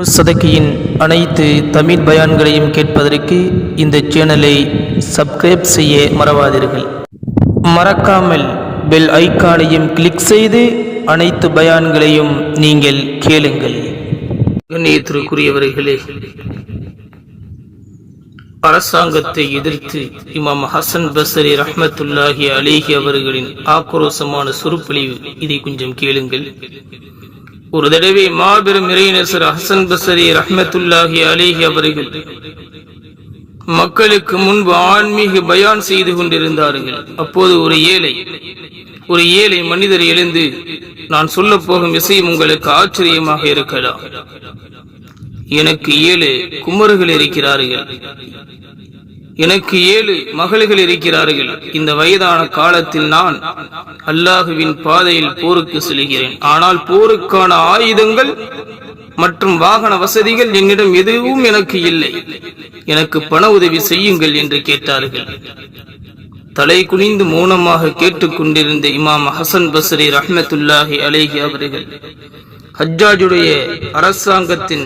சதக்கியின் அனைத்து தமிழ் பயான்களையும் கேட்பதற்கு இந்த சேனலை சப்ஸ்கிரைப் செய்ய மறவாதீர்கள். மறக்காமல் பெல் ஐக்கானையும் கிளிக் செய்து அனைத்து பயான்களையும் நீங்கள் கேளுங்கள். கண்ணியத்திற்குரியவர்களே அரசாங்கத்தை எதிர்த்து இமாம் ஹசன் பசரி ரஹமத்துல்லாஹி அலேஹி அவர்களின் ஆக்ரோசமான சுருப்பொழிவு இதை கொஞ்சம் கேளுங்கள். ஒரு தடவை மாபெரும் இறையினர் ஹசன் பசரி ரஹமத்துல்லாஹி அலேஹி அவர்கள் மக்களுக்கு முன்பு ஆன்மீக பயான் செய்து கொண்டிருந்தார்கள். அப்போது ஒரு ஏழை ஒரு ஏழை மனிதர் எழுந்து நான் சொல்லப் போகும் விஷயம் உங்களுக்கு ஆச்சரியமாக இருக்கலாம். எனக்கு ஏழு குமர்கள் இருக்கிறார்கள். எனக்கு ஏழு மகள்கள் இருக்கிறார்கள். இந்த வயதான காலத்தில் நான் அல்லாஹுவின் பாதையில் போருக்கு செல்கிறேன். ஆனால் போருக்கான ஆயுதங்கள் மற்றும் வாகன வசதிகள் என்னிடம் எதுவும் எனக்கு இல்லை. எனக்கு பண உதவி செய்யுங்கள் என்று கேட்டார்கள். தலை குனிந்து மௌனமாக கேட்டுக்கொண்டிருந்த இமாம் ஹசன் பஸ்ரி ரஹ்மத்துல்லாஹி அலேஹி அவர்கள் ஹஜ்ஜாஜுடைய அரசாங்கத்தின்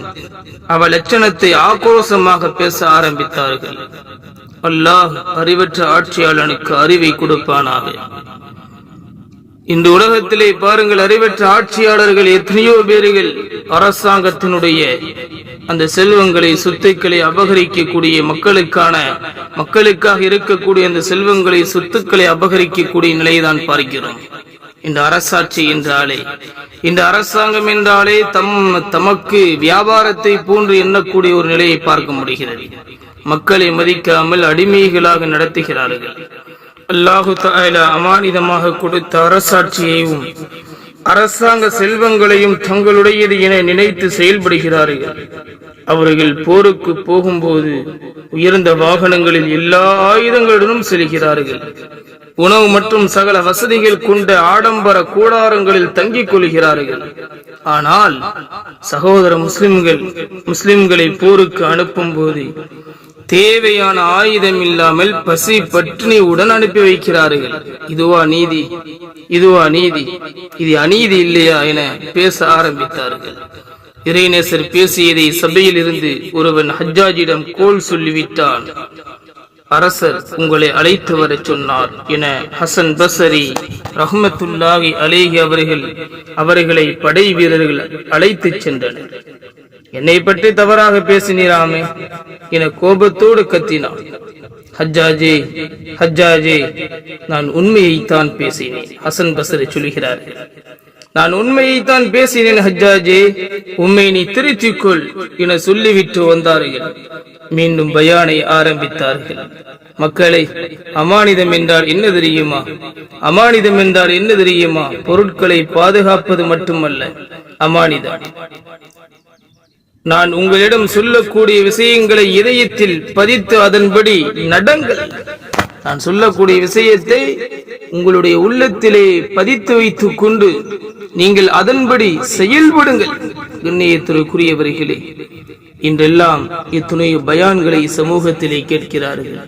அவ லட்சணத்தை ஆக்ரோசமாக பேச ஆரம்பித்தார்கள். அல்லாஹ் அறிவற்ற ஆட்சியாளனுக்கு அறிவை கொடுப்பானாக. இந்த உலகத்திலே பாருங்கள் அறிவற்ற ஆட்சியாளர்கள் எத்தனையோ பேர்கள் அரசாங்கத்தினுடைய அந்த செல்வங்களை சொத்துக்களை அபகரிக்கக்கூடிய மக்களுக்கான மக்களுக்காக இருக்கக்கூடிய அந்த செல்வங்களை சொத்துக்களை அபகரிக்கக்கூடிய நிலைதான் பார்க்கிறோம். இந்த அரசாட்சி என்றாலே இந்த அரசாங்கம் என்றாலே தம் தமக்கு வியாபாரத்தை போன்று எண்ணக்கூடிய ஒரு நிலையை பார்க்க முடிகிறது. மக்களை மதிக்காமல் அடிமைகளாக நடத்துகிறார்கள். அல்லாஹு தாலா அமானிதமாக கொடுத்த அரசாட்சியையும் அரசாங்க செல்வங்களையும் தங்களுடையது என நினைத்து செயல்படுகிறார்கள். அவர்கள் போருக்கு போகும்போது உயர்ந்த வாகனங்களில் எல்லா ஆயுதங்களுடனும் செல்கிறார்கள். உணவு மற்றும் சகல வசதிகள் கொண்ட ஆடம்பர கூடாரங்களில் தங்கிக் கொள்கிறார்கள். ஆனால் சகோதர முஸ்லிம்கள் முஸ்லிம்களை போருக்கு அனுப்பும் போது தேவையான ஆயுதம் இல்லாமல் பசி பட்டினியுடன் அனுப்பி வைக்கிறார்கள். இதுவா நீதி? இதுவா நீதி? இது அநீதி இல்லையா என பேச ஆரம்பித்தார்கள். இறைநேசர் பேசியதை சபையில் இருந்து ஒருவன் ஹஜ்ஜாஜிடம் கோல் சொல்லிவிட்டான். அரசர் உங்களை அழைத்து வர சொன்னார் என ஹசன் பசரி ரஹ்மத்துல்லாஹி அலேஹி அவர்கள் அவர்களை படை வீரர்கள் அழைத்துச் சென்றனர். என்னை பற்றி தவறாக பேசினீராமே. என கோபத்தோடு கத்தினான். ஹஜ்ஜாஜே ஹஜ்ஜாஜே நான் உண்மையைத்தான் பேசினேன். ஹசன் பசரை சொல்கிறார்கள் நான் உண்மையைத்தான் பேசினேன் ஹஜ்ஜாஜே. உண்மை நீ திருத்திக்கொள் என சொல்லிவிட்டு வந்தார்கள். மீண்டும் பயானை ஆரம்பித்தார்கள். மக்களை அமானிதம் என்றால் என்ன தெரியுமா? அமானிதம் என்றால் என்ன தெரியுமா? பொருட்களை பாதுகாப்பது மட்டுமல்ல அமானிதம். நான் உங்களிடம் சொல்லக்கூடிய விஷயங்களை இதயத்தில் பதித்து அதன்படி நடங்கள். நான் சொல்லக்கூடிய விஷயத்தை உங்களுடைய உள்ளத்திலே பதித்து வைத்துக் கொண்டு நீங்கள் அதன்படி செயல்படுங்கள். கண்ணியத்திற்குரியவர்களே இன்றெல்லாம் இத்துணைய பயான்களை சமூகத்திலே கேட்கிறார்கள்.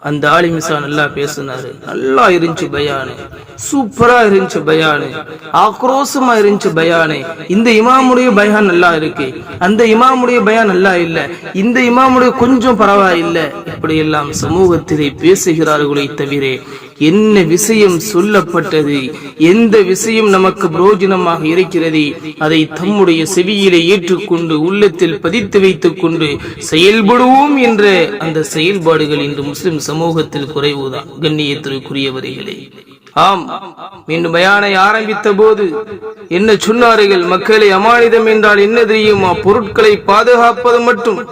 அந்த ஆலிமிசா நல்லா பேசினாரு. நல்லா இருந்துச்சு பயானு. சூப்பரா இருந்துச்சு பயானு. ஆக்ரோஷமா இருந்துச்சு பயானு. இந்த இமாமுடைய பயான் நல்லா இருக்கு. அந்த இமாமுடைய பயான் நல்லா இல்ல. இந்த இமாமுடைய கொஞ்சம் பரவாயில்லை. இப்படி எல்லாம் சமூகத்திலே பேசுகிறார்களே தவிர. என்ன விஷயம் சொல்லப்பட்டது? எந்த விஷயம் நமக்கு புரோஜனமாக இருக்கிறது? அதை தம்முடைய செவியிலே ஏற்றுக்கொண்டு உள்ளத்தில் பதித்து வைத்துக் கொண்டு செயல்படுவோம் என்ற அந்த செயல்பாடுகள் இன்று முஸ்லிம் சமூகத்தில் குறைவுதான். கண்ணியத்திற்குரியவர்களே. ஆம். மீண்டும் பயானை ஆரம்பித்த போது என்ன சொன்னார்கள்? மக்களை அமானிதம் என்றால் என்ன தெரியுமா? பொருட்களை பாதுகாப்பது மட்டும்.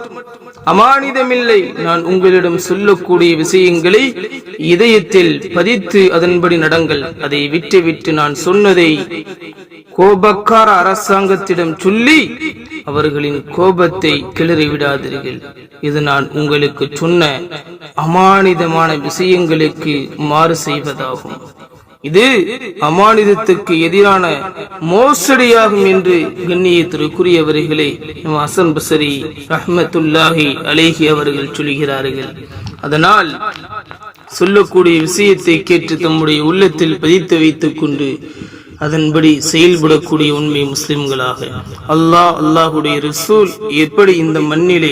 அமானிதமில்லை. நான் உங்களிடம் சொல்லக்கூடிய விஷயங்களை இதயத்தில் பதித்து அதன்படி நடங்கள். அதை விட்டு விட்டு நான் சொன்னதை கோபக்கார அரசாங்கத்திடம் சொல்லி அவர்களின் கோபத்தை கிளறி விடாதீர்கள். இது நான் உங்களுக்கு சொன்ன அமானிதமான விஷயங்களுக்கு மாறு செய்வதாகும். இது அமானிதத்துக்கு எதிரான மோசடியாகும் என்று எண்ணியத்திற்குரியவர்களை நம் அசன் பசரி ரஹ்மத்துல்லாஹி அலேஹி அவர்கள் சொல்கிறார்கள். அதனால் சொல்லக்கூடிய விஷயத்தை கேட்டு தம்முடைய உள்ளத்தில் பதித்து வைத்துக் கொண்டு அதன்படி செயல்படக்கூடிய உண்மை முஸ்லிம்களாக. அல்லாஹ் அல்லாஹுடைய ரசூல் எப்படி இந்த மண்ணிலே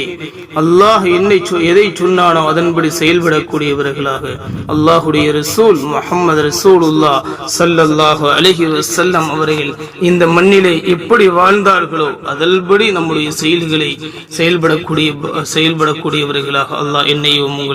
அல்லாஹ் என்னை சொ- எதை சொன்னானோ அதன்படி செயல்படக்கூடியவர்களாக. அல்லாஹுடைய ரசூல் முஹம்மது ரசூலுல்லா சல்லல்லாஹு அலஹி வசல்லம் அவர்கள் இந்த மண்ணிலே எப்படி வாழ்ந்தார்களோ அதன்படி நம்முடைய செயல்களை செயல்படக்கூடிய செயல்படக்கூடியவர்களாக அல்லாஹ் என்னையும் உங்கள்